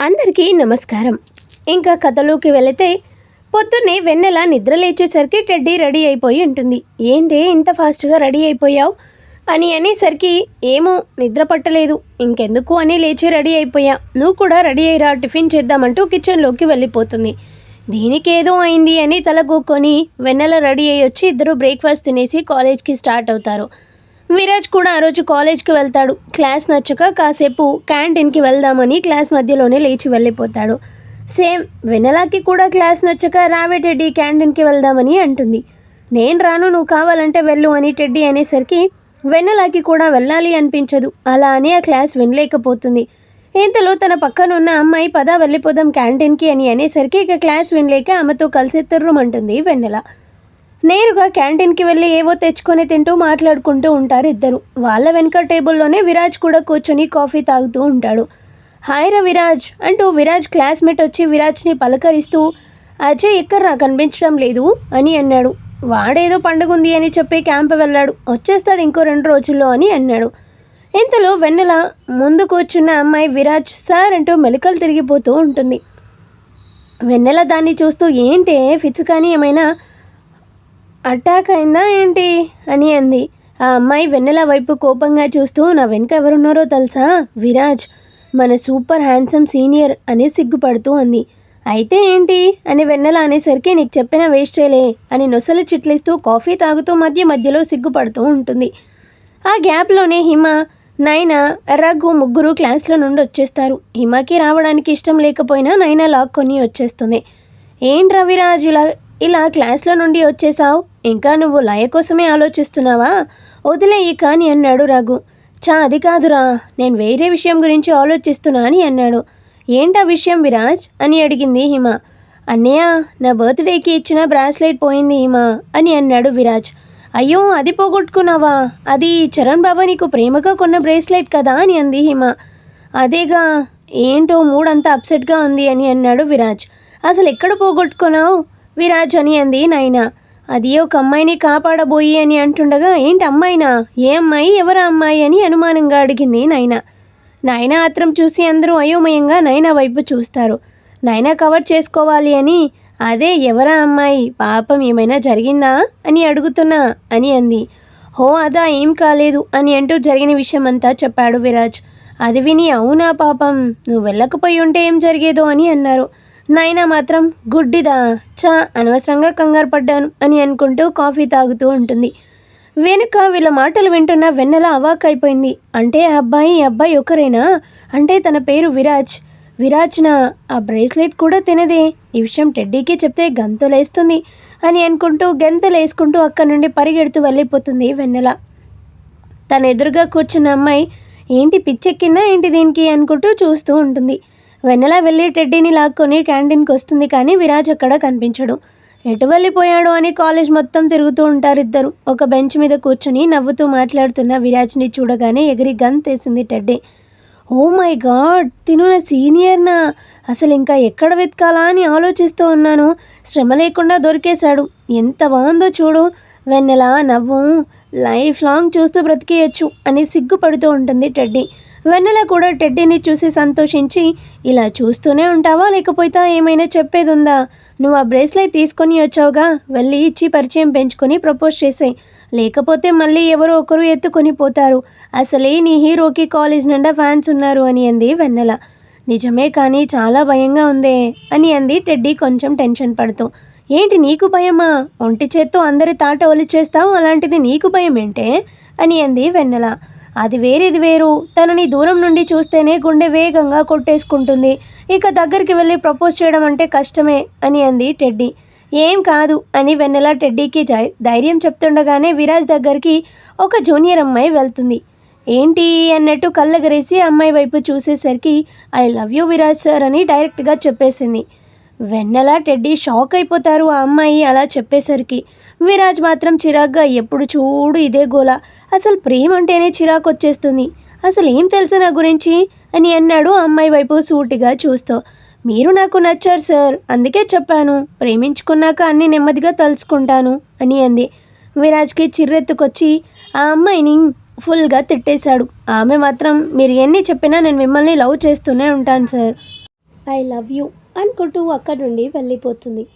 అందరికీ నమస్కారం. ఇంకా కథలోకి వెళితే పొద్దున్నే వెన్నెల నిద్ర లేచేసరికి టెడ్డీ రెడీ అయిపోయి ఉంటుంది. ఏంటి ఇంత ఫాస్ట్గా రెడీ అయిపోయావు? అని అనేసరికి ఏమో నిద్ర పట్టలేదు. ఇంకెందుకు అని లేచి రెడీ అయిపోయా. నువ్వు కూడా రెడీ అయ్యిరా టిఫిన్ చేద్దామంటూ కిచెన్లోకి వెళ్ళిపోతుంది. దీనికి ఏదో అయింది అని తలగొక్కొని వెన్నెల రెడీ అయ్యి వచ్చి ఇద్దరు బ్రేక్ఫాస్ట్ తినేసి కాలేజ్కి స్టార్ట్ అవుతారు. విరాజ్ కూడా ఆ రోజు కాలేజ్కి వెళ్తాడు. క్లాస్ నచ్చక కాసేపు క్యాంటీన్కి వెళ్దామని క్లాస్ మధ్యలోనే లేచి వెళ్ళిపోతాడు. సేమ్ వెనలాకి కూడా క్లాస్ నచ్చక రావే టెడ్డీ క్యాంటీన్కి వెళ్దామని అంటుంది. నేను రాను నువ్వు కావాలంటే వెళ్ళు అని టెడ్డీ అనేసరికి వెన్నెలాకి కూడా వెళ్ళాలి అనిపించదు. అలా అని ఆ క్లాస్ వినలేకపోతుంది. ఇంతలో తన పక్కన ఉన్న అమ్మాయి పదా వెళ్ళిపోదాం క్యాంటీన్కి అని అనేసరికి ఇక క్లాస్ వినలేక ఆమెతో కలిసి తిర్రమంటుంది వెన్నెల. నేరుగా క్యాంటీన్కి వెళ్ళి ఏవో తెచ్చుకొని తింటూ మాట్లాడుకుంటూ ఉంటారు ఇద్దరు. వాళ్ళ వెనుక టేబుల్లోనే విరాజ్ కూడా కూర్చొని కాఫీ తాగుతూ ఉంటాడు. హాయ్ రా విరాజ్ అంటూ విరాజ్ క్లాస్మేట్ వచ్చి విరాజ్ని పలకరిస్తూ అజయ్ ఇక్కడ నాకు కనిపించడం లేదు అని అన్నాడు. వాడేదో పండుగ ఉంది అని చెప్పి క్యాంప్ వెళ్ళాడు. వచ్చేస్తాడు ఇంకో రెండు రోజుల్లో అని అన్నాడు. ఇంతలో వెన్నెల ముందు కూర్చున్న అమ్మాయి విరాజ్ సార్ అంటూ మెలికలు తిరిగిపోతూ ఉంటుంది. వెన్నెల దాన్ని చూస్తూ ఏంటే? ఫిట్స్ కానీ ఏమైనా అటాక్ అయిందా ఏంటి? అని అంది. ఆ అమ్మాయి వెన్నెల వైపు కోపంగా చూస్తూ నా వెనుక ఎవరున్నారో తెలుసా? విరాజ్ మన సూపర్ హ్యాండ్సమ్ సీనియర్ అని సిగ్గుపడుతూ అంది. అయితే ఏంటి? అని వెన్నెల అనేసరికి నీకు చెప్పిన వేస్టేలే అని నొసలు చిట్లిస్తూ కాఫీ తాగుతూ మధ్య మధ్యలో సిగ్గుపడుతూ ఉంటుంది. ఆ గ్యాప్లోనే హిమ నైనా రఘు ముగ్గురు క్లాస్లో నుండి వచ్చేస్తారు. హిమకి రావడానికి ఇష్టం లేకపోయినా నైనా లాక్కొని వచ్చేస్తుంది. ఏంటి రవిరాజ్ ఇలా ఇలా క్లాస్లో నుండి వచ్చేసావు? ఇంకా నువ్వు లయ కోసమే ఆలోచిస్తున్నావా? వదిలే ఈ కాని అన్నాడు రఘు. చా అది కాదురా. నేను వేరే విషయం గురించి ఆలోచిస్తున్నా అని అన్నాడు. ఏంటా విషయం విరాజ్? అని అడిగింది హిమ. అన్నయ్య నా బర్త్డేకి ఇచ్చిన బ్రాస్లెట్ పోయింది హిమ అని అన్నాడు విరాజ్. అయ్యో అది పోగొట్టుకున్నావా? అది చరణ్ బాబా నీకు ప్రేమగా కొన్న బ్రేస్లెట్ కదా అని అంది హిమ. అదేగా ఏంటో మూడంతా అప్సెట్గా ఉంది అని అన్నాడు విరాజ్. అసలు ఎక్కడ పోగొట్టుకున్నావు? విరాజ్ అని అంది నాయనా అది ఒక అమ్మాయిని కాపాడబోయి అని అంటుండగా ఏంటి అమ్మాయినా? ఏ అమ్మాయి? ఎవరా అమ్మాయి? అని అనుమానంగా అడిగింది నైనా. నాయన ఆత్రం చూసి అందరూ అయోమయంగా నైనా వైపు చూస్తారు. నైనా కవర్ చేసుకోవాలి అని అదే ఎవరా అమ్మాయి? పాపం ఏమైనా జరిగిందా? అని అడుగుతున్నా అని అంది. హో అదా ఏం కాలేదు అని అంటూ జరిగిన విషయం అంతా చెప్పాడు విరాజ్. అది విని అవునా పాపం? నువ్వు వెళ్ళకపోయి ఉంటే ఏం జరిగేదో అని అన్నారు. నైనా మాత్రం గుడ్డిదా? చా అనవసరంగా కంగారు పడ్డాను అని అనుకుంటూ కాఫీ తాగుతూ ఉంటుంది. వెనుక వీళ్ళ మాటలు వింటున్న వెన్నెల అవాక్ అయిపోయింది అంటే ఆ అబ్బాయి ఈ అబ్బాయి ఒకరేనా? అంటే తన పేరు విరాజ్. విరాజ్న? ఆ బ్రేస్లెట్ కూడా తినదే. ఈ విషయం టెడ్డీకి చెప్తే గంతులేస్తుంది అని అనుకుంటూ గెంతలేసుకుంటూ అక్కడి నుండి పరిగెడుతూ వెళ్ళిపోతుంది వెన్నెల. తన ఎదురుగా కూర్చున్న అమ్మాయి ఏంటి పిచ్చెక్కిందా? ఏంటి దీనికి? అనుకుంటూ చూస్తూ ఉంటుంది. వెన్నెల వెళ్ళి టెడ్డీని లాక్కొని క్యాంటీన్కి వస్తుంది కానీ విరాజ్ అక్కడ కనిపించడు. ఎటు వెళ్ళిపోయాడు అని కాలేజ్ మొత్తం తిరుగుతూ ఉంటారు ఇద్దరు. ఒక బెంచ్ మీద కూర్చుని నవ్వుతూ మాట్లాడుతున్న విరాజ్ని చూడగానే ఎగిరి గన్ తీసింది టెడ్డీ. Oh my God! తిను నా సీనియర్నా? అసలు ఇంకా ఎక్కడ వెతకాలా అని ఆలోచిస్తూ ఉన్నాను. శ్రమ లేకుండా దొరికేశాడు. ఎంత బాగుందో చూడు. వెన్నెల నవ్వు లైఫ్ లాంగ్ చూస్తూ బ్రతికేయచ్చు అని సిగ్గుపడుతూ ఉంటుంది టెడ్డీ. వెన్నెల కూడా టెడ్డీని చూసి సంతోషించి ఇలా చూస్తూనే ఉంటావా? లేకపోతే ఏమైనా చెప్పేది ఉందా నువ్వు ఆ బ్రేస్లెట్ తీసుకొని వచ్చావుగా వెళ్ళి ఇచ్చి పరిచయం పెంచుకొని ప్రపోజ్ చేసాయి. లేకపోతే మళ్ళీ ఎవరో ఒకరు ఎత్తుకొని పోతారు. అసలే నీ హీరోకి కాలేజ్ నిండా ఫ్యాన్స్ ఉన్నారు అని అంది వెన్నెల. నిజమే కానీ చాలా భయంగా ఉందే అని అంది టెడ్డీ కొంచెం టెన్షన్ పడుతూ. ఏంటి నీకు భయమా? ఒంటి చేత్తో అందరి తాట ఒలిచేస్తావు? అలాంటిది నీకు భయం ఏంటే అని అంది వెన్నెల. అది వేరేది వేరు. తనని దూరం నుండి చూస్తేనే గుండె వేగంగా కొట్టేసుకుంటుంది. ఇక దగ్గరికి వెళ్ళి ప్రపోజ్ చేయడం అంటే కష్టమే అని అంది టెడ్డీ. ఏం కాదు అని వెన్నెల టెడ్డీకి ధైర్యం చెప్తుండగానే విరాజ్ దగ్గరికి ఒక జూనియర్ అమ్మాయి వెళ్తుంది. ఏంటి అన్నట్టు కళ్ళగరేసి అమ్మాయి వైపు చూసేసరికి I love you Viraj sir అని డైరెక్ట్గా చెప్పేసింది. వెన్నెల టెడ్డీ షాక్ అయిపోతారు ఆ అమ్మాయి అలా చెప్పేసరికి. విరాజ్ మాత్రం చిరాగ్గా ఎప్పుడు చూడు ఇదే గోల. అసలు ప్రేమ అంటేనే చిరాకు వచ్చేస్తుంది అసలు ఏం తెలుసు నా గురించి? అని అన్నాడు ఆ అమ్మాయి వైపు సూటిగా చూస్తూ. మీరు నాకు నచ్చారు సార్. అందుకే చెప్పాను. ప్రేమించుకున్నాక అన్ని నెమ్మదిగా తలుచుకుంటాను అని అంది. విరాజ్కి చిర్రెత్తుకొచ్చి ఆ అమ్మాయిని ఫుల్గా తిట్టేశాడు. ఆమె మాత్రం మీరు ఎన్ని చెప్పినా నేను మిమ్మల్ని లవ్ చేస్తూనే ఉంటాను సార్. ఐ లవ్ యూ అనుకుంటూ అక్కడి నుండి వెళ్ళిపోతుంది.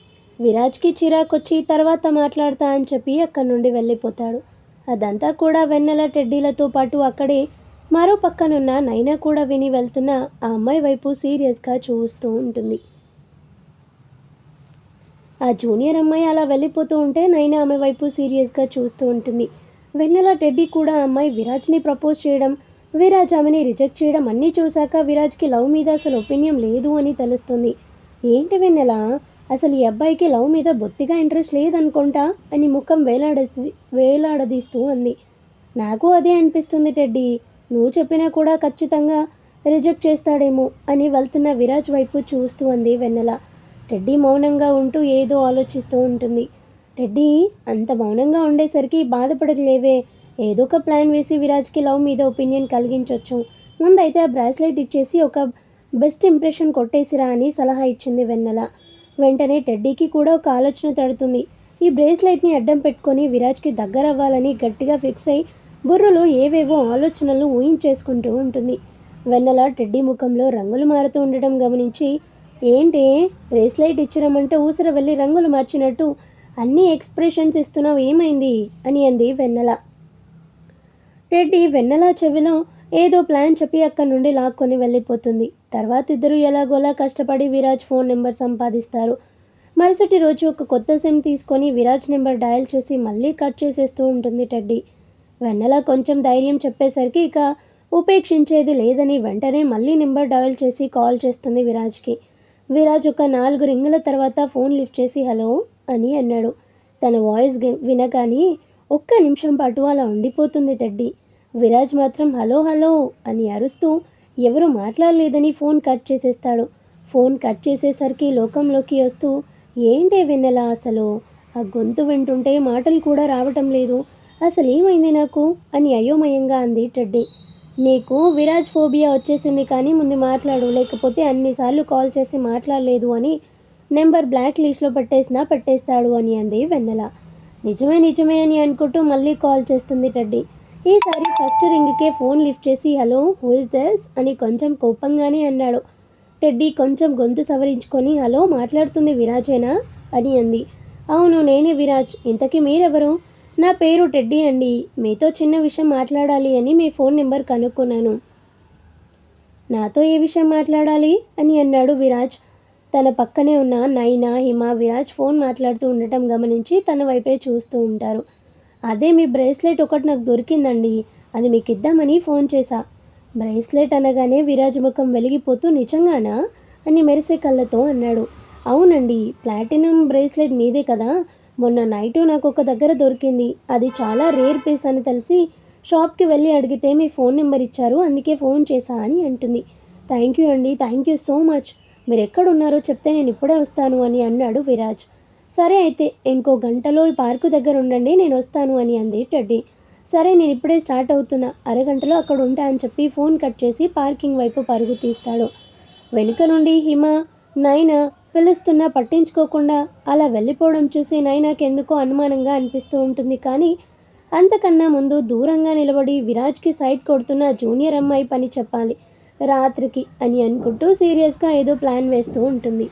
విరాజ్కి చిరాకొచ్చి తర్వాత మాట్లాడతా అని చెప్పి అక్కడి నుండి వెళ్ళిపోతాడు. అదంతా కూడా వెన్నెల టెడ్డీలతో పాటు అక్కడే మరో పక్కనున్న నైనా కూడా విని వెళ్తున్న ఆ అమ్మాయి వైపు సీరియస్గా చూస్తూ ఉంటుంది. ఆ జూనియర్ అమ్మాయి అలా వెళ్ళిపోతూ ఉంటే నైనా ఆమె వైపు సీరియస్గా చూస్తూ ఉంటుంది. వెన్నెల టెడ్డీ కూడా అమ్మాయి విరాజ్ని ప్రపోజ్ చేయడం విరాజ్ ఆమెని రిజెక్ట్ చేయడం అన్నీ చూశాక విరాజ్కి లవ్ మీద అసలు ఒపీనియన్ లేదు అని తెలుస్తుంది. ఏంటి వెన్నెల? అసలు ఈ అబ్బాయికి లవ్ మీద బొత్తిగా ఇంట్రెస్ట్ లేదనుకుంటా అని ముఖం వేలాడది వేలాడదీస్తూ అంది. నాకు అదే అనిపిస్తుంది టెడ్డీ. నువ్వు చెప్పినా కూడా ఖచ్చితంగా రిజెక్ట్ చేస్తాడేమో అని వెళ్తున్న విరాజ్ వైపు చూస్తూ అంది వెన్నెల. టెడ్డీ మౌనంగా ఉంటూ ఏదో ఆలోచిస్తూ ఉంటుంది. టెడ్డీ అంత మౌనంగా ఉండేసరికి బాధపడలేవే ఏదో ఒక ప్లాన్ వేసి విరాజ్కి లవ్ మీద ఒపీనియన్ కలిగించవచ్చు ముందైతే ఆ బ్రాస్లెట్ ఇచ్చేసి ఒక బెస్ట్ ఇంప్రెషన్ కొట్టేసిరా అని సలహా ఇచ్చింది వెన్నెల. వెంటనే టెడ్డీకి కూడా ఒక ఆలోచన తడుతుంది. ఈ బ్రేస్లెట్ని అడ్డం పెట్టుకొని విరాజ్కి దగ్గర అవ్వాలని గట్టిగా ఫిక్స్ అయి బుర్రలో ఏవేవో ఆలోచనలు ఊహించేసుకుంటూ ఉంటుంది. వెన్నెల టెడ్డీ ముఖంలో రంగులు మారుతూ ఉండటం గమనించి ఏంటి బ్రేస్లైట్ ఇచ్చిరమంటే ఊసర వెళ్ళి రంగులు మార్చినట్టు అన్ని ఎక్స్ప్రెషన్స్ ఇస్తున్నావు ఏమైంది? అని అంది వెన్నెల. టెడ్డీ వెన్నెల చెవిలో ఏదో ప్లాన్ చెప్పి అక్కడి నుండి లాక్కొని వెళ్ళిపోతుంది. తర్వాత ఇద్దరు ఎలాగోలా కష్టపడి విరాజ్ ఫోన్ నెంబర్ సంపాదిస్తారు. మరుసటి రోజు ఒక కొత్త సిమ్ తీసుకొని విరాజ్ నెంబర్ డయల్ చేసి మళ్ళీ కట్ చేసేస్తూ ఉంటుంది టెడ్డీ. వెన్నెల కొంచెం ధైర్యం చెప్పేసరికి ఇక ఉపేక్షించేది లేదని వెంటనే మళ్ళీ నెంబర్ డయల్ చేసి కాల్ చేస్తుంది విరాజ్కి. విరాజ్ ఒక నాలుగు రింగుల తర్వాత ఫోన్ లిఫ్ట్ చేసి హలో అని అన్నాడు. తన వాయిస్ వినగానే ఒక్క నిమిషం పాటు అలా ఉండిపోతుంది టెడ్డీ. విరాజ్ మాత్రం హలో హలో అని అరుస్తూ ఎవరు మాట్లాడలేదని ఫోన్ కట్ చేసేస్తాడు. ఫోన్ కట్ చేసేసరికి లోకంలోకి వస్తూ ఏంటే వెన్నెల అసలు ఆ గొంతు వింటుంటే మాటలు కూడా రావటం లేదు. అసలు ఏమైంది నాకు అని అయోమయంగా అంది టెడ్డీ. నీకు విరాజ్ ఫోబియా వచ్చేసింది కానీ ముందు మాట్లాడు. లేకపోతే అన్నిసార్లు కాల్ చేసి మాట్లాడలేదు అని నెంబర్ బ్లాక్ లిస్ట్లో పట్టేసినా పట్టేస్తాడు అని అంది వెన్నెల. నిజమే నిజమే అని అనుకుంటూ మళ్ళీ కాల్ చేస్తుంది టెడ్డీ. ఈసారి ఫస్ట్ రింగ్కే ఫోన్ లిఫ్ట్ చేసి హలో హూ ఇస్ దస్? అని కొంచెం కోపంగానే అన్నాడు. టెడ్డీ కొంచెం గొంతు సవరించుకొని హలో మాట్లాడుతుంది విరాజేనా? అని అంది. అవును నేనే విరాజ్. ఇంతకీ మీరెవరు? నా పేరు టెడ్డీ అండి. మీతో చిన్న విషయం మాట్లాడాలి అని మీ ఫోన్ నెంబర్ కనుక్కున్నాను. నాతో ఏ విషయం మాట్లాడాలి? అని అన్నాడు విరాజ్. తన పక్కనే ఉన్న నైనా హిమ విరాజ్ ఫోన్ మాట్లాడుతూ ఉండటం గమనించి తన వైపే చూస్తూ ఉంటారు. అదే మీ బ్రేస్లెట్ ఒకటి నాకు దొరికిందండి. అది మీకు ఇద్దామని ఫోన్ చేశా. బ్రేస్లెట్ అనగానే విరాజ్ ముఖం వెలిగిపోతూ నిజంగానా? అని మెరిసే కళ్ళతో అన్నాడు. అవునండి ప్లాటినం బ్రేస్లెట్ మీదే కదా. మొన్న నైటు నాకు ఒక దగ్గర దొరికింది. అది చాలా రేర్ పీస్ అని తెలిసి షాప్కి వెళ్ళి అడిగితే మీ ఫోన్ నెంబర్ ఇచ్చారు. అందుకే ఫోన్ చేశా అని అంటుంది. థ్యాంక్ యూ అండి థ్యాంక్ యూ సో మచ్. మీరు ఎక్కడున్నారో చెప్తే నేను ఇప్పుడే వస్తాను అని అన్నాడు విరాజ్. సరే అయితే ఇంకో గంటలో ఈ పార్కు దగ్గర ఉండండి నేను వస్తాను అని అంది టెడ్డీ. సరే నేను ఇప్పుడే స్టార్ట్ అవుతున్నా. అరగంటలో అక్కడ ఉంటా అని చెప్పి ఫోన్ కట్ చేసి పార్కింగ్ వైపు పరుగు తీస్తాడు. వెనుక నుండి హిమ నైనా పిలుస్తున్నా పట్టించుకోకుండా అలా వెళ్ళిపోవడం చూసి నైనాకి ఎందుకో అనుమానంగా అనిపిస్తూ ఉంటుంది కానీ అంతకన్నా ముందు దూరంగా నిలబడి విరాజ్కి సైట్ కొడుతున్న జూనియర్ అమ్మాయి పని చెప్పాలి. రాత్రికి అని అనుకుంటూ సీరియస్గా ఏదో ప్లాన్ వేస్తూ ఉంటుంది.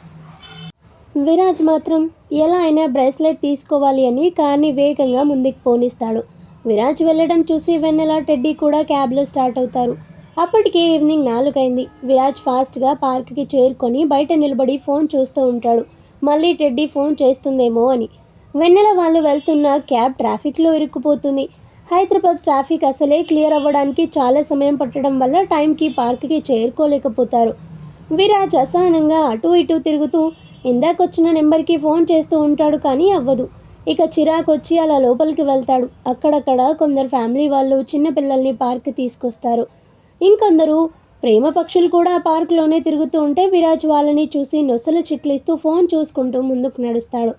విరాజ్ మాత్రం ఎలా అయినా బ్రేస్లెట్ తీసుకోవాలి అని కార్ని వేగంగా ముందుకు పోనిస్తాడు. విరాజ్ వెళ్ళడం చూసి వెన్నెల టెడ్డీ కూడా క్యాబ్లో స్టార్ట్ అవుతారు. అప్పటికే ఈవినింగ్ నాలుగైంది. విరాజ్ ఫాస్ట్గా పార్క్కి చేరుకొని బయట నిలబడి ఫోన్ చూస్తూ ఉంటాడు. మళ్ళీ టెడ్డీ ఫోన్ చేస్తుందేమో అని. వెన్నెల వాళ్ళు వెళ్తున్న క్యాబ్ ట్రాఫిక్లో ఇరుక్కుపోతుంది. హైదరాబాద్ ట్రాఫిక్ అసలే క్లియర్ అవ్వడానికి చాలా సమయం పట్టడం వల్ల టైంకి పార్క్కి చేరుకోలేకపోతారు. విరాజ్ అసహనంగా అటు ఇటు తిరుగుతూ ఇందాకొచ్చిన నెంబర్కి ఫోన్ చేస్తూ ఉంటాడు కానీ అవ్వదు. ఇక చిరాకు వచ్చి అలా లోపలికి వెళ్తాడు. అక్కడక్కడ కొందరు ఫ్యామిలీ వాళ్ళు చిన్నపిల్లల్ని పార్క్ తీసుకొస్తారు. ఇంకొందరు ప్రేమ పక్షులు కూడా ఆ పార్కులోనే తిరుగుతూ ఉంటే విరాజ్ వాళ్ళని చూసి నొసలు చిట్లిస్తూ ఫోన్ చూసుకుంటూ ముందుకు నడుస్తాడు.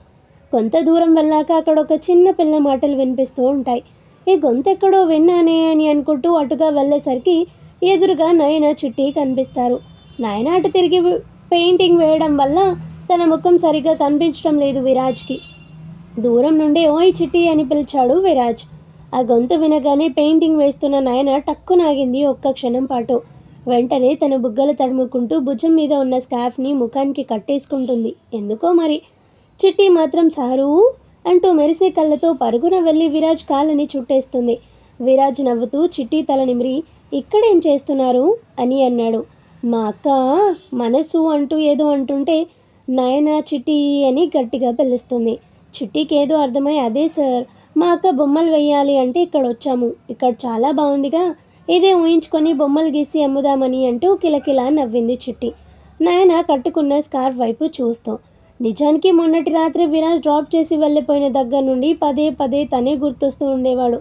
కొంత దూరం వెళ్ళాక అక్కడ ఒక చిన్న పిల్ల మాటలు వినిపిస్తూ ఉంటాయి. ఈ గొంతెక్కడో విన్నానే అని అనుకుంటూ అటుగా వెళ్ళేసరికి ఎదురుగా నయన చుట్టి కనిపిస్తారు. నాయన అటు తిరిగి పెయింటింగ్ వేయడం వల్ల తన ముఖం సరిగ్గా కనిపించడం లేదు విరాజ్కి. దూరం నుండి ఓయ్ చిట్టి అని పిలిచాడు విరాజ్. ఆ గొంతు వినగానే పెయింటింగ్ వేస్తున్న నాయన టక్కునాగింది ఒక్క క్షణం పాటు. వెంటనే తన బుగ్గలు తడుముకుంటూ భుజం మీద ఉన్న స్కాఫ్ని ముఖానికి కట్టేసుకుంటుంది. ఎందుకో మరి? చిట్టి మాత్రం సారు! అంటూ మెరిసే కళ్ళతో పరుగున వెళ్ళి విరాజ్ కాళ్ళని చుట్టేస్తుంది. విరాజ్ నవ్వుతూ చిట్టి తల నిమిరి ఇక్కడేం చేస్తున్నారు? అని అన్నాడు. మా అక్క మనసు అంటూ ఏదో అంటుంటే నయన చిట్టి అని గట్టిగా పిలుస్తుంది. చిట్టికి ఏదో అర్థమై అదే సార్. మా అక్క బొమ్మలు వేయాలి అంటే ఇక్కడ వచ్చాము. ఇక్కడ చాలా బాగుందిగా ఇదే ఊహించుకొని బొమ్మలు గీసి అమ్ముదామని అంటూ కిలకిలా నవ్వింది చిట్టి. నాయన కట్టుకున్న స్కార్ఫ్ వైపు చూస్తూ నిజానికి మొన్నటి రాత్రి విరాజ్ డ్రాప్ చేసి వెళ్ళిపోయిన దగ్గర నుండి పదే పదే తనే గుర్తొస్తూ ఉండేవాడు.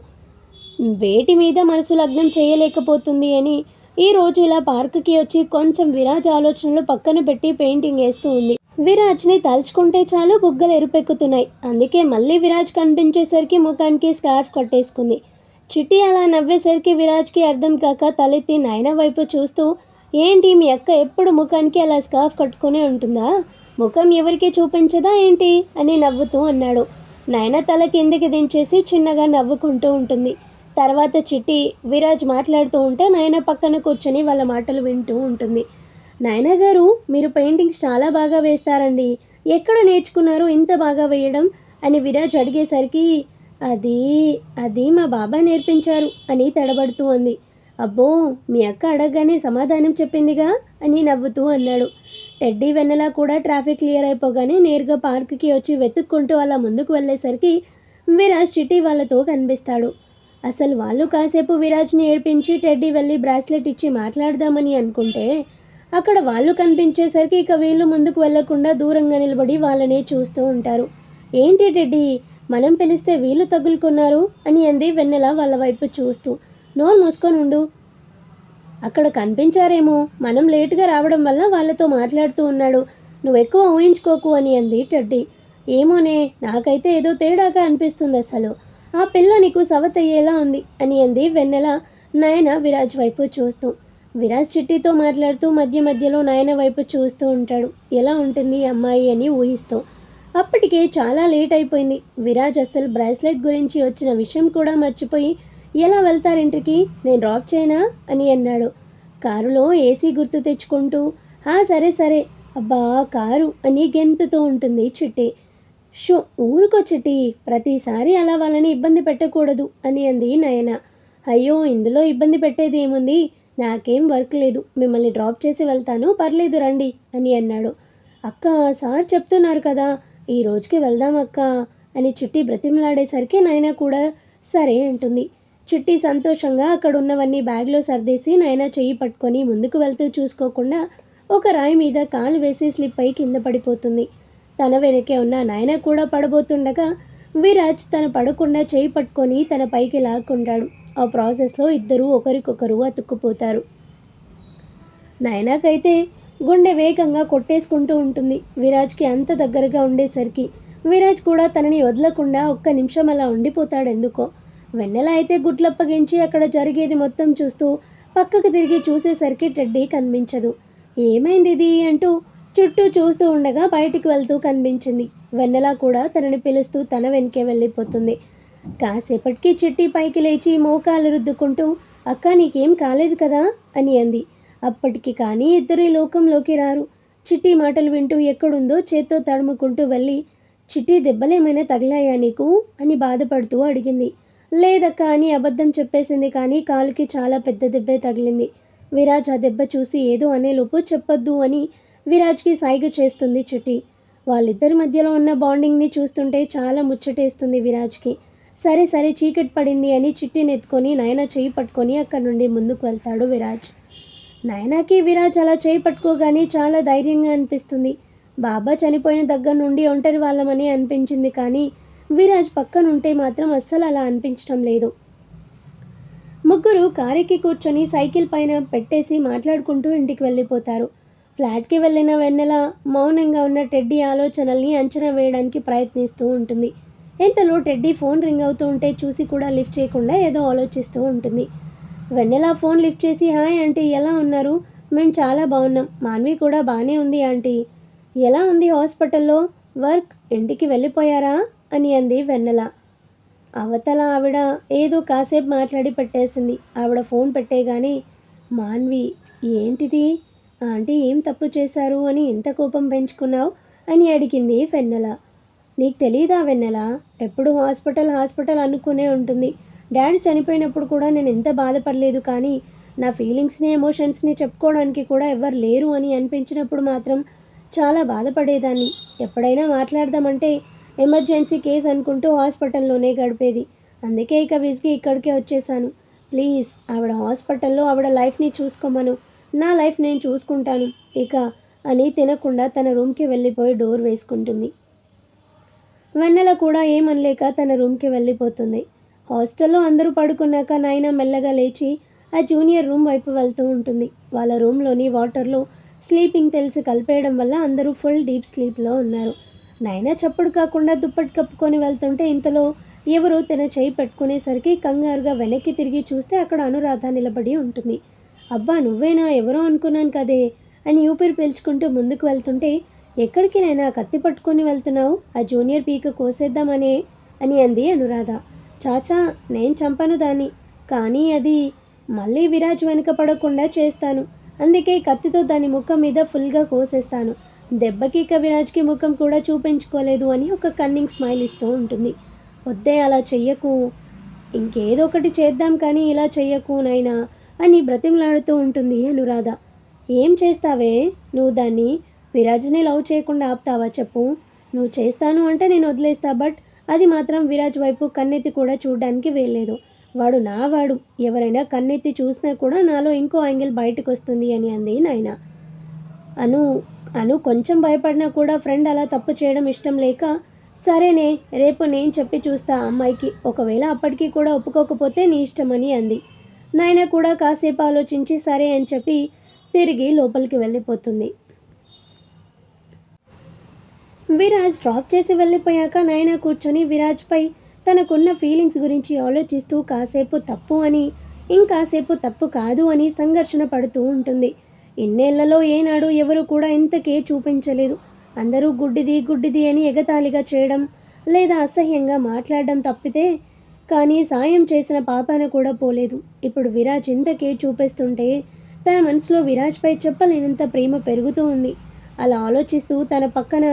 వేటి మీద మనసు లగ్నం చేయలేకపోతుంది అని ఈ రోజు ఇలా పార్కుకి వచ్చి కొంచెం విరాజ్ ఆలోచనలు పక్కన పెట్టి పెయింటింగ్ వేస్తూ ఉంది. విరాజ్ని తలుచుకుంటే చాలు బుగ్గలు ఎరుపెక్కుతున్నాయి. అందుకే మళ్ళీ విరాజ్ కనిపించేసరికి ముఖానికి స్కార్ఫ్ కట్టేసుకుంది. చిట్టి అలా నవ్వేసరికి విరాజ్కి అర్థం కాక తలెత్తి నాయన వైపు చూస్తూ ఏంటి మీ అక్క ఎప్పుడు ముఖానికి అలా స్కార్ఫ్ కట్టుకుని ఉంటుందా? ముఖం ఎవరికి చూపించదా ఏంటి? అని నవ్వుతూ అన్నాడు. నాయన తల కిందికి దించేసి చిన్నగా నవ్వుకుంటూ ఉంటుంది. తర్వాత చిట్టి విరాజ్ మాట్లాడుతూ ఉంటే నాయన పక్కన కూర్చొని వాళ్ళ మాటలు వింటూ ఉంటుంది. నాయన గారు మీరు పెయింటింగ్స్ చాలా బాగా వేస్తారండి. ఎక్కడ నేర్చుకున్నారు ఇంత బాగా వేయడం? అని విరాజ్ అడిగేసరికి అది అది మా బాబా నేర్పించారు అని తడబడుతూ ఉంది అబ్బో మీ అక్క అడగగానే సమాధానం చెప్పిందిగా? అని నవ్వుతూ అన్నాడు. టెడ్డీ వెన్నెల కూడా ట్రాఫిక్ క్లియర్ అయిపోగానే నేరుగా పార్కుకి వచ్చి వెతుక్కుంటూ అలా ముందుకు వెళ్ళేసరికి విరాజ్ చిటి వాళ్ళతో కనిపిస్తాడు. అసలు వాళ్ళు కాసేపు విరాజ్ని ఏడ్పించి టెడ్డీ వెళ్ళి బ్రాస్లెట్ ఇచ్చి మాట్లాడదామని అనుకుంటే అక్కడ వాళ్ళు కనిపించేసరికి ఇక వీళ్ళు ముందుకు వెళ్ళకుండా దూరంగా నిలబడి వాళ్ళనే చూస్తూ ఉంటారు. ఏంటి టెడ్డీ మనం పిలిస్తే వీళ్ళు తగులుకున్నారు? అని అంది వెన్నెల వాళ్ళ వైపు చూస్తూ. నోరు మూసుకొని ఉండు. అక్కడ కనిపించారేమో. మనం లేటుగా రావడం వల్ల వాళ్ళతో మాట్లాడుతూ ఉన్నాడు. నువ్వు ఎక్కువ ఊహించుకోకు అని అంది టెడ్డీ. ఏమోనే నాకైతే ఏదో తేడాగా అనిపిస్తుంది అసలు. ఆ పిల్ల నీకు సవతయ్యేలా ఉంది అని అంది వెన్నెల నయన విరాజ్ వైపు చూస్తూ. విరాజ్ చిట్టితో మాట్లాడుతూ మధ్య మధ్యలో నాయన వైపు చూస్తూ ఉంటాడు. ఎలా ఉంటుంది అమ్మాయి అని ఊహిస్తూ. అప్పటికే చాలా లేట్ అయిపోయింది. విరాజ్ అసలు బ్రాస్లెట్ గురించి వచ్చిన విషయం కూడా మర్చిపోయి ఎలా వెళ్తారింటికి నేను డ్రాప్ చేయనా? అని అన్నాడు. కారులో ఏసీ గుర్తు తెచ్చుకుంటూ హా సరే సరే. అబ్బా కారు అని గెంతుతూ ఉంటుంది చిట్టి. షో ఊరుకో చిట్టి. ప్రతిసారి అలా వాళ్ళని ఇబ్బంది పెట్టకూడదు అని అంది నయన. అయ్యో ఇందులో ఇబ్బంది పెట్టేది ఏముంది? నాకేం వర్క్ లేదు. మిమ్మల్ని డ్రాప్ చేసి వెళ్తాను. పర్లేదు రండి అని అన్నాడు. అక్క సార్ చెప్తున్నారు కదా ఈ రోజుకి వెళ్దాం అక్క అని చిట్టి బ్రతిమలాడేసరికి నయన కూడా సరే అంటుంది. చిట్టి సంతోషంగా అక్కడ ఉన్నవన్నీ బ్యాగ్లో సర్దేసి నయన చెయ్యి పట్టుకొని ముందుకు వెళ్తూ చూసుకోకుండా ఒక రాయి మీద కాలు వేసి స్లిప్ అయి కింద పడిపోతుంది. తన వెనకే ఉన్న నాయన కూడా పడబోతుండగా విరాజ్ తన పడకుండా చేయి పట్టుకొని తన పైకి లాక్కుంటాడు. ఆ ప్రాసెస్లో ఇద్దరూ ఒకరికొకరు అతుక్కుపోతారు. నైనాకైతే గుండె వేగంగా కొట్టేసుకుంటూ ఉంటుంది. విరాజ్కి అంత దగ్గరగా ఉండేసరికి విరాజ్ కూడా తనని వదలకుండా ఒక్క నిమిషం అలా ఉండిపోతాడు ఎందుకో వెన్నెల అయితే గుడ్లప్పగించి అక్కడ జరిగేది మొత్తం చూస్తూ పక్కకు తిరిగి చూసేసరికి టెడ్డీ కనిపించదు. ఏమైంది ఇది అంటూ చుట్టూ చూస్తూ ఉండగా బయటికి వెళ్తూ కనిపించింది. వెన్నెల కూడా తనని పిలుస్తూ తన వెనకే వెళ్ళిపోతుంది. కాసేపటికి చిట్టి పైకి లేచి మోకాలు రుద్దుకుంటూ అక్క నీకేం కాలేదు కదా? అని అంది. అప్పటికి కానీ ఇద్దరు ఈ లోకంలోకి రారు. చిట్టి మాటలు వింటూ ఎక్కడుందో చేత్తో తడుముకుంటూ వెళ్ళి చిట్టి దెబ్బలేమైనా తగిలాయా నీకు? అని బాధపడుతూ అడిగింది. లేదక్క అని అబద్ధం చెప్పేసింది కానీ కాలుకి చాలా పెద్ద దెబ్బే తగిలింది. విరాజ్ ఆ దెబ్బ చూసి ఏదో అనేలోపు చెప్పొద్దు అని విరాజ్కి సైగ చేస్తుంది చిట్టి. వాళ్ళిద్దరి మధ్యలో ఉన్న బాండింగ్ని చూస్తుంటే చాలా ముచ్చటేస్తుంది విరాజ్కి. సరే సరే చీకటి పడింది అని చిట్టిని ఎత్తుకొని నయన చేయి పట్టుకొని అక్కడి నుండి ముందుకు వెళ్తాడు విరాజ్. నయనాకి విరాజ్ అలా చేయి పట్టుకోగానే చాలా ధైర్యంగా అనిపిస్తుంది. బాబా చనిపోయిన దగ్గర నుండి ఒంటరి వాళ్ళమని అనిపించింది కానీ విరాజ్ పక్కనుంటే మాత్రం అస్సలు అలా అనిపించడం లేదు. ముగ్గురు కారెక్కి కూర్చొని సైకిల్ పైన పెట్టేసి మాట్లాడుకుంటూ ఇంటికి వెళ్ళిపోతారు. ఫ్లాట్కి వెళ్ళిన వెన్నెల మౌనంగా ఉన్న టెడ్డీ ఆలోచనల్ని అంచనా వేయడానికి ప్రయత్నిస్తూ ఉంటుంది. ఇంతలో టెడ్డీ ఫోన్ రింగ్ అవుతూ ఉంటే చూసి కూడా లిఫ్ట్ చేయకుండా ఏదో ఆలోచిస్తూ ఉంటుంది. వెన్నెల ఫోన్ లిఫ్ట్ చేసి హాయ్ ఆంటీ ఎలా ఉన్నారు? మేము చాలా బాగున్నాం. మాన్వి కూడా బాగానే ఉంది ఆంటీ. ఎలా ఉంది హాస్పిటల్లో? వర్క్? ఇంటికి వెళ్ళిపోయారా? అని అంది వెన్నెల. అవతల ఆవిడ ఏదో కాసేపు మాట్లాడి పెట్టేసింది. ఆవిడ ఫోన్ పెట్టేగానే మాన్వి ఏంటిది? ఆంటీ ఏం తప్పు చేశారు అని ఎంత కోపం పెంచుకున్నావు? అని అడిగింది వెన్నెల. నీకు తెలియదా వెన్నెల? ఎప్పుడు హాస్పిటల్ హాస్పిటల్ అనుకునే ఉంటుంది. డాడీ చనిపోయినప్పుడు కూడా నేను ఎంత బాధపడలేదు కానీ నా ఫీలింగ్స్ని ఎమోషన్స్ని చెప్పుకోవడానికి కూడా ఎవరు లేరు అని అనిపించినప్పుడు మాత్రం చాలా బాధపడేదాన్ని. ఎప్పుడైనా మాట్లాడదామంటే ఎమర్జెన్సీ కేసు అనుకుంటూ హాస్పిటల్లోనే గడిపేది. అందుకే ఇక విసిగి ఇక్కడికే వచ్చేసాను. ప్లీజ్ ఆవిడ హాస్పిటల్లో ఆవిడ లైఫ్ని చూసుకోమను. నా లైఫ్ నేను చూసుకుంటాను. ఇక అని తినకుండా తన రూమ్కి వెళ్ళిపోయి డోర్ వేసుకుంటుంది. వెన్నెల కూడా ఏమనలేక తన రూమ్కి వెళ్ళిపోతుంది. హాస్టల్లో అందరూ పడుకున్నాక నాయన మెల్లగా లేచి ఆ జూనియర్ రూమ్ వైపు వెళ్తూ ఉంటుంది. వాళ్ళ రూమ్లోని వాటర్లో స్లీపింగ్ పిల్స్ కలిపేయడం వల్ల అందరూ ఫుల్ డీప్ స్లీప్లో ఉన్నారు. నైనా చప్పుడు కాకుండా దుప్పటి కప్పుకొని వెళ్తుంటే ఇంతలో ఎవరో తన చేయి పెట్టుకునేసరికి కంగారుగా వెనక్కి తిరిగి చూస్తే అక్కడ అనురాధ నిలబడి ఉంటుంది. అబ్బా నువ్వేనా? ఎవరో అనుకున్నాను కదే అని ఊపిరి పీల్చుకుంటూ ముందుకు వెళ్తుంటే ఎక్కడికి నైనా కత్తి పట్టుకొని వెళ్తున్నావు? ఆ జూనియర్ పీక కోసేద్దామనే అని అంది అనురాధ. చాచా నేను చంపను దాన్ని. కానీ అది మళ్ళీ విరాజ్ వెనుక పడకుండా చేస్తాను. అందుకే కత్తితో దాని ముఖం మీద ఫుల్గా కోసేస్తాను. దెబ్బకి ఇక విరాజ్కి ముఖం కూడా చూపించుకోలేదు అని ఒక కన్నింగ్ స్మైల్ ఇస్తూ ఉంటుంది. వద్దే అలా చెయ్యకు. ఇంకేదో ఒకటి చేద్దాం కానీ ఇలా చెయ్యకు నైనా అని బ్రతిమలాడుతూ ఉంటుంది అనురాధ. ఏం చేస్తావే? నువ్వు దాన్ని విరాజ్ని లవ్ చేయకుండా ఆపుతావా చెప్పు. నువ్వు చేస్తాను అంటే నేను వదిలేస్తా బట్ అది మాత్రం విరాజ్ వైపు కన్నెత్తి కూడా చూడడానికి వేయలేదు వాడు నా వాడు. ఎవరైనా కన్నెత్తి చూసినా కూడా నాలో ఇంకో యాంగిల్ బయటకు వస్తుంది అని అంది నాయన అను అను కొంచెం భయపడినా కూడా ఫ్రెండ్ అలా తప్పు చేయడం ఇష్టం లేక సరేనే రేపు నేను చెప్పి చూస్తా అమ్మాయికి. ఒకవేళ అప్పటికి కూడా ఒప్పుకోకపోతే నీ ఇష్టమని అంది. నాయన కూడా కాసేపు ఆలోచించి సరే అని చెప్పి తిరిగి లోపలికి వెళ్ళిపోతుంది. విరాజ్ డ్రాప్ చేసి వెళ్ళిపోయాక నాయన కూర్చొని విరాజ్పై తనకున్న ఫీలింగ్స్ గురించి ఆలోచిస్తూ కాసేపు తప్పు అని ఇంకాసేపు తప్పు కాదు అని సంఘర్షణ పడుతూ ఉంటుంది. ఇన్నేళ్ళలో ఏనాడు ఎవరు కూడా ఇంత కేర్ చూపించలేదు. అందరూ గుడ్డిది గుడ్డిది అని ఎగతాళిగా చేయడం లేదా అసహ్యంగా మాట్లాడడం తప్పితే కానీ సాయం చేసిన పాపాన కూడా పోలేదు. ఇప్పుడు విరాజ్ ఇంత కేర్ చూపిస్తుంటే తన మనసులో విరాజ్పై చెప్పలేనంత ప్రేమ పెరుగుతూ ఉంది. అలా ఆలోచిస్తూ తన పక్కన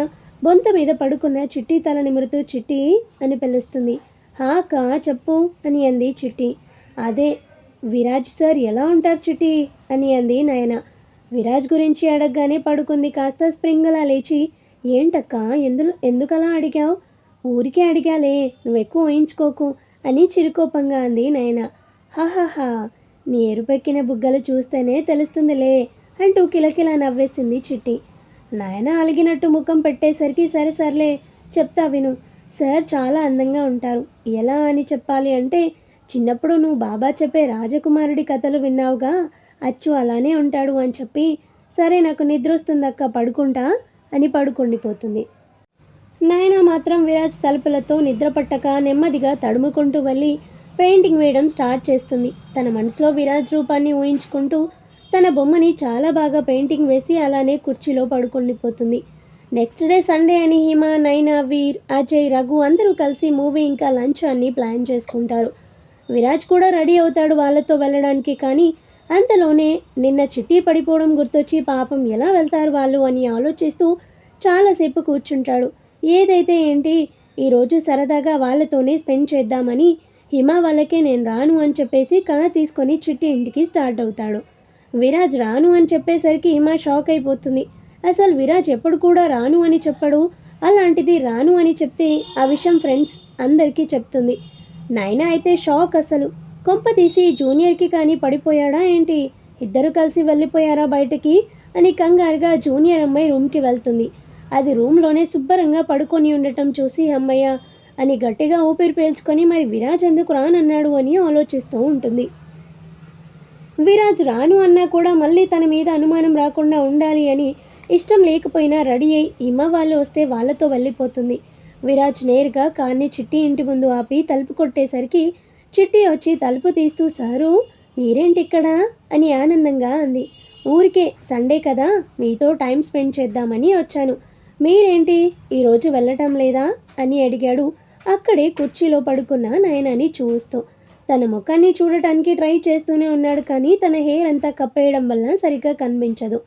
బొంత మీద పడుకున్న చిట్టి తల నిమురుతూ చిట్టి అని పిలుస్తుంది. హా చెప్పు అని అంది చిట్టి. అదే విరాజ్ సార్ ఎలా ఉంటారు చిట్టి? అని అంది నయన. విరాజ్ గురించి అడగగానే పడుకుంది. కాస్త స్ప్రింగ్లా లేచి ఏంటక్క ఎందు ఎందుకలా అడిగావు? ఊరికే అడిగాలే నువ్వు ఎక్కువ ఊహించుకోకు అని చిరుకోపంగా అంది నయన. హాహాహా నీ ఎరుపెక్కిన బుగ్గలు చూస్తేనే తెలుస్తుందిలే అంటూ కిలకిలా నవ్వేసింది చిట్టి. నాయన అలిగినట్టు ముఖం పెట్టేసరికి సరే సర్లే చెప్తా విను. సార్ చాలా అందంగా ఉంటారు. ఎలా అని చెప్పాలి అంటే చిన్నప్పుడు నువ్వు బాబా చెప్పే రాజకుమారుడి కథలు విన్నావుగా? అచ్చు అలానే ఉంటాడు అని చెప్పి సరే నాకు నిద్ర వస్తుందక్క పడుకుంటా అని పడుకుండిపోతుంది. నాయన మాత్రం విరాజ్ తలుపులతో నిద్ర పట్టక నెమ్మదిగా తడుముకుంటూ వెళ్ళి పెయింటింగ్ వేయడం స్టార్ట్ చేస్తుంది. తన మనసులో విరాజ్ రూపాన్ని ఊహించుకుంటూ తన బొమ్మని చాలా బాగా పెయింటింగ్ వేసి అలానే కుర్చీలో పడుకుండిపోతుంది నెక్స్ట్ డే సండే అని హిమ నైనా వీర్ అజయ్ రఘు అందరూ కలిసి మూవీ ఇంకా లంచ్ అన్ని ప్లాన్ చేసుకుంటారు. విరాజ్ కూడా రెడీ అవుతాడు వాళ్ళతో వెళ్ళడానికి కానీ అంతలోనే నిన్న చిట్టి పడిపోవడం గుర్తొచ్చి పాపం ఎలా వెళ్తారు వాళ్ళు అని ఆలోచిస్తూ చాలాసేపు కూర్చుంటాడు. ఏదైతే ఏంటి ఈరోజు సరదాగా వాళ్ళతోనే స్పెండ్ చేద్దామని హిమ వాళ్ళకే నేను రాను అని చెప్పేసి కార్ తీసుకొని చిట్టి ఇంటికి స్టార్ట్ అవుతాడు. విరాజ్ రాను అని చెప్పేసరికి మా షాక్ అయిపోతుంది. అసలు విరాజ్ ఎప్పుడు కూడా రాను అని చెప్పడు. అలాంటిది రాను అని చెప్తే ఆ విషయం ఫ్రెండ్స్ అందరికీ చెప్తుంది. నైనా అయితే షాక్ అసలు. కొంప తీసి జూనియర్కి కానీ పడిపోయాడా ఏంటి? ఇద్దరు కలిసి వెళ్ళిపోయారా బయటకి? అని కంగారుగా జూనియర్ అమ్మాయి రూమ్కి వెళ్తుంది. అది రూమ్లోనే శుభ్రంగా పడుకొని ఉండటం చూసి అమ్మయ్య అని గట్టిగా ఊపిరి పీల్చుకొని మరి విరాజ్ ఎందుకు రానన్నాడు? అని ఆలోచిస్తూ ఉంటుంది. విరాజ్ రాను అన్నా కూడా మళ్ళీ తన మీద అనుమానం రాకుండా ఉండాలి అని ఇష్టం లేకపోయినా రెడీ అయి ఇమ్మ వాళ్ళు వస్తే వాళ్ళతో వెళ్ళిపోతుంది. విరాజ్ నేరుగా కార్ని చిట్టి ఇంటి ముందు ఆపి తలుపు కొట్టేసరికి చిట్టి వచ్చి తలుపు తీస్తూ సారు మీరేంటి ఇక్కడ అని ఆనందంగా అంది. ఊరికే సండే కదా మీతో టైం స్పెండ్ చేద్దామని వచ్చాను. మీరేంటి ఈరోజు వెళ్ళటం లేదా? అని అడిగాడు. అక్కడే కుర్చీలో పడుకున్న నయనని చూస్తూ. తన ముఖాన్ని చూడటానికి ట్రై చేస్తూనే ఉన్నాడు కానీ తన హెయిర్ అంతా కప్పేయడం వల్ల సరిగ్గా కనిపించదు.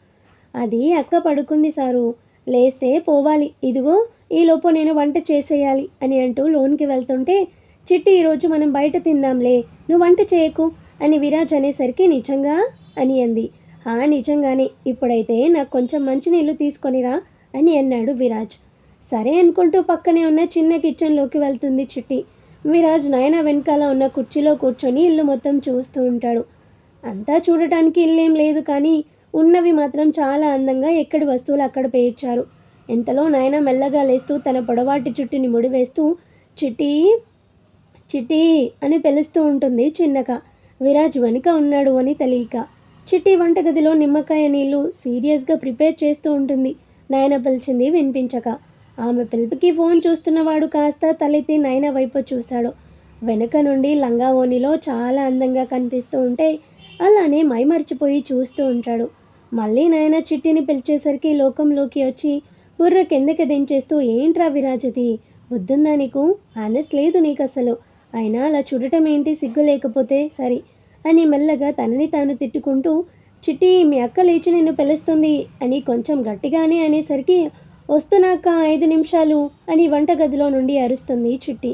అది అక్క పడుకుంది సారు. లేస్తే పోవాలి. ఇదిగో ఈలోపు నేను వంట చేసేయాలి అని అంటూ లోన్కి వెళ్తుంటే చిట్టి ఈరోజు మనం బయట తిందాంలే. నువ్వు వంట చేయకు అని విరాజ్ అనేసరికి నిజంగా అని అంది. హా నిజంగానే. ఇప్పుడైతే నాకు కొంచెం మంచినీళ్ళు తీసుకొనిరా అని అన్నాడు విరాజ్. సరే అనుకుంటూ పక్కనే ఉన్న చిన్న కిచెన్లోకి వెళ్తుంది చిట్టి. విరాజ్ నయన వెనకాల ఉన్న కుర్చీలో కూర్చొని ఇల్లు మొత్తం చూస్తూ ఉంటాడు. అంతా చూడటానికి ఇల్లేం లేదు కానీ ఉన్నవి మాత్రం చాలా అందంగా ఎక్కడి వస్తువులు అక్కడ పేర్చారు. ఇంతలో నయన మెల్లగా లేస్తూ తన పొడవాటి చుట్టుని ముడివేస్తూ చిటీ చిటీ అని పిలుస్తూ ఉంటుంది చిన్నగా విరాజ్ వెనుక ఉన్నాడు అని తెలియక. చిట్టి వంటగదిలో నిమ్మకాయ నీళ్ళు సీరియస్గా ప్రిపేర్ చేస్తూ ఉంటుంది. నయన పిలిచింది వినిపించక. ఆమె పిలుపుకి ఫోన్ చూస్తున్నవాడు కాస్త తలెత్తి నయన వైపు చూశాడు. వెనుక నుండి లంగా ఓనిలో చాలా అందంగా కనిపిస్తూ ఉంటే అలానే మైమర్చిపోయి చూస్తూ ఉంటాడు. మళ్ళీ నాయన చిట్టిని పిలిచేసరికి లోకంలోకి వచ్చి బుర్ర కిందకి దించేస్తూ ఏంట్రా విరాజది బుద్ధుందా నీకు? ఆనెస్ లేదు నీకు అసలు అయినా అలా చూడటం ఏంటి? సిగ్గు లేకపోతే సరి అని మెల్లగా తనని తాను తిట్టుకుంటూ చిట్టి మీ అక్క లేచి నిన్ను పిలుస్తుంది అని కొంచెం గట్టిగానే అనేసరికి వస్తున్నాక ఐదు నిమిషాలు అని వంటగదిలో నుండి అరుస్తుంది చిట్టి.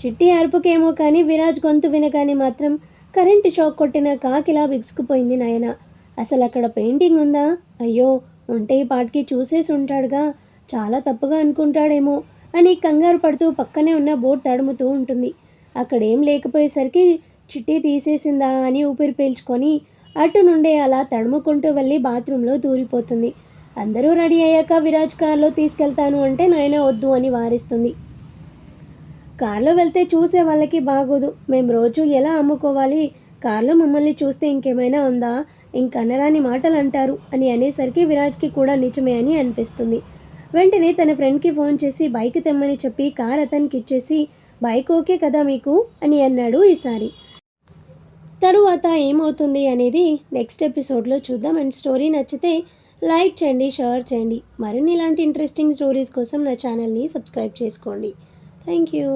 చిట్టి అరుపుకేమో కానీ విరాజ్ గొంతు వినగానే మాత్రం కరెంటు షాక్ కొట్టిన కాకిలా బిగుసుకుపోయింది నాయన. అసలు అక్కడ పెయింటింగ్ ఉందా? అయ్యో ఉంటే ఈ పాటికి చూసేసి ఉంటాడుగా. చాలా తప్పుగా అనుకుంటాడేమో అని కంగారు పడుతూ పక్కనే ఉన్న బోర్డు తడుముతూ ఉంటుంది. అక్కడేం లేకపోయేసరికి చిట్టి తీసేసిందా అని ఊపిరి పీల్చుకొని అటు నుండే అలా తడుముకుంటూ వెళ్ళి బాత్రూంలో దూరిపోతుంది. అందరూ రెడీ అయ్యాక విరాజ్ కార్లో తీసుకెళ్తాను అంటే నాయన వద్దు అని వారిస్తుంది. కార్లో వెళ్తే చూసే వాళ్ళకి బాగోదు. మేము రోజు ఎలా అమ్ముకోవాలి? కార్లో మమ్మల్ని చూస్తే ఇంకేమైనా ఉందా? ఇంకనరాని మాటలు అంటారు అని అనేసరికి విరాజ్కి కూడా నిజమే అని అనిపిస్తుంది. వెంటనే తన ఫ్రెండ్కి ఫోన్ చేసి బైక్ తెమ్మని చెప్పి కార్ అతనికి ఇచ్చేసి బైక్ ఓకే కదా మీకు? అని అన్నాడు ఈసారి. తరువాత ఏమవుతుంది అనేది నెక్స్ట్ ఎపిసోడ్లో చూద్దాం. అండ్ స్టోరీ నచ్చితే లైక్ చేయండి షేర్ చేయండి. మరిన్ని ఇలాంటి ఇంట్రెస్టింగ్ స్టోరీస్ కోసం నా ఛానల్ని సబ్స్క్రైబ్ చేసుకోండి. Thank you